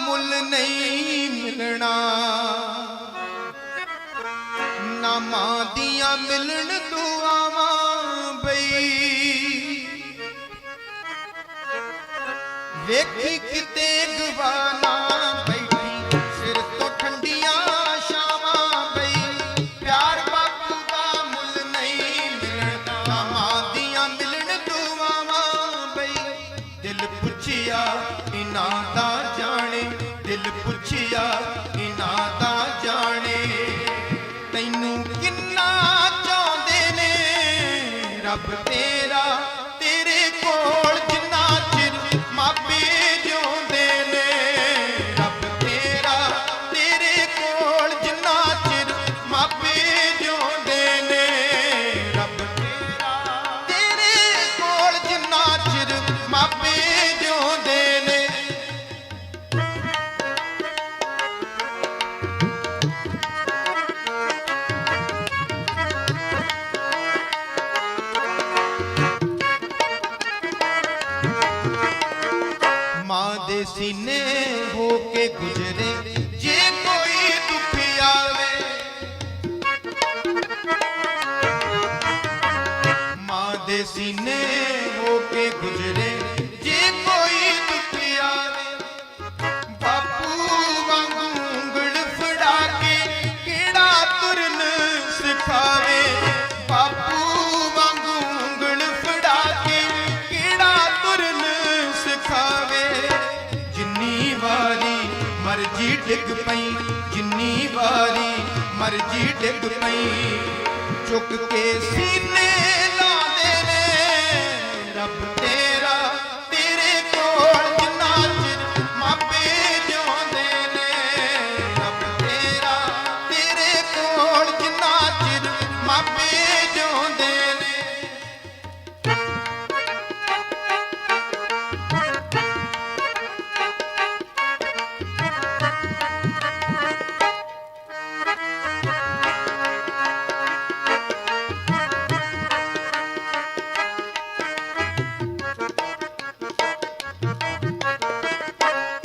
ਮੁੱਲ ਨਹੀਂ ਮਿਲਣਾ। ਨਾ ਮਾਂ ਦੀਆਂ ਮਿਲਣ ਦੁਆਵਾਂ ਬਈ। ਵੇਖੀ ਤੈਨੂੰ ਕਿੰਨਾ ਚਾਹੁੰਦੇ ਨੇ? ਰੱਬ ਤੇਰਾ ਤੇਰੇ ਮਾਂ ਦੇ ਸੀਨੇ ਹੋ ਕੇ ਗੁਜਰੇ, ਜੇ ਕੋਈ ਦੁੱਖ ਆਵੇ। ਮਾਂ ਦੇ ਸੀਨੇ ਹੋ ਕੇ ਗੁਜਰੇ ਡਿੱਗ ਪਈ ਜਿੰਨੀ ਵਾਰੀ ਮਰਜ਼ੀ ਡਿੱਗ ਪਈ। ਚੁੱਕ ਕੇ ਸੀਨੇ ਲਾਉਂਦੇ ਨੇ ਰੱਬ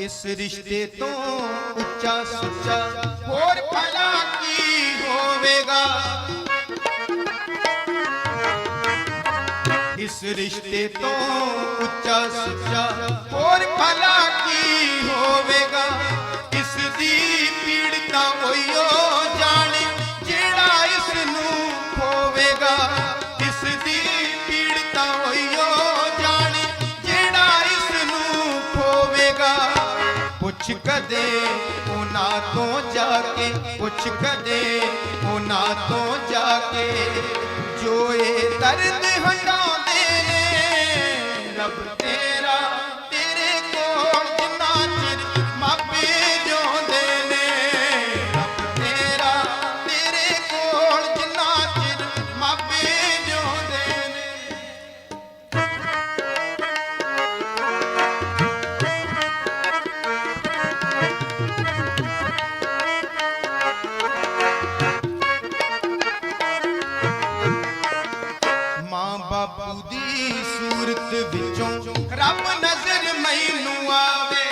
ਇਸ ਰਿਸ਼ਤੇ ਤੋਂ ਉੱਚਾ ਸੁੱਚਾ ਹੋਰ ਭਲਾ ਕੀ ਹੋਵੇਗਾ? ਇਸ ਰਿਸ਼ਤੇ ਤੋਂ ਉੱਚਾ ਸੁੱਚਾ ਹੋਰ ਭਲਾ ਕੀ ਹੋਵੇਗਾ? ਇਸ ਦੀ ਪੀੜ ਤਾਂ ਉਈਓ ਪੁੱਛ ਕਦੇ ਉਹਨਾਂ ਤੋਂ ਜਾ ਕੇ, ਪੁੱਛ ਕਦੇ ਉਹਨਾਂ ਤੋਂ ਜਾ ਕੇ। ਜੋ ਇਹ ਦਰਦ ਹਟਾਉਂਦੇ ਨੇ, ਰੱਬ ਤੇਰਾ ਰੱਬ ਨਜ਼ਰ ਮੈਨੂੰ ਆਵੇ।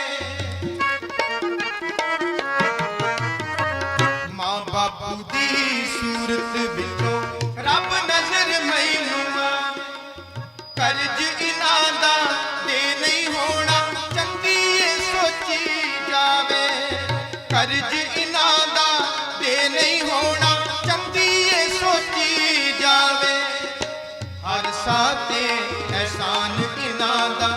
ਮਾਂ ਬਾਪੂ ਦੀ ਸੂਰਤ ਵਿੱਚੋਂ ਰੱਬ ਨਜ਼ਰ ਮੈਨੂੰ ਆਵੇ। ਕਰਜ਼ ਇਨਾਂ ਦਾ ਦੇ ਨਹੀਂ ਹੋਣਾ, ਚੰਗੀ ਏ ਸੋਚੀ ਜਾਵੇ। ਕਰਜ਼ ਇਨਾਂ ਦਾ ਦੇ ਨਹੀਂ ਹੋਣਾ, ਚੰਗੀ ਏ ਸੋਚੀ ਜਾਵੇ। ਹਰ ਸਾਹ ਦਾ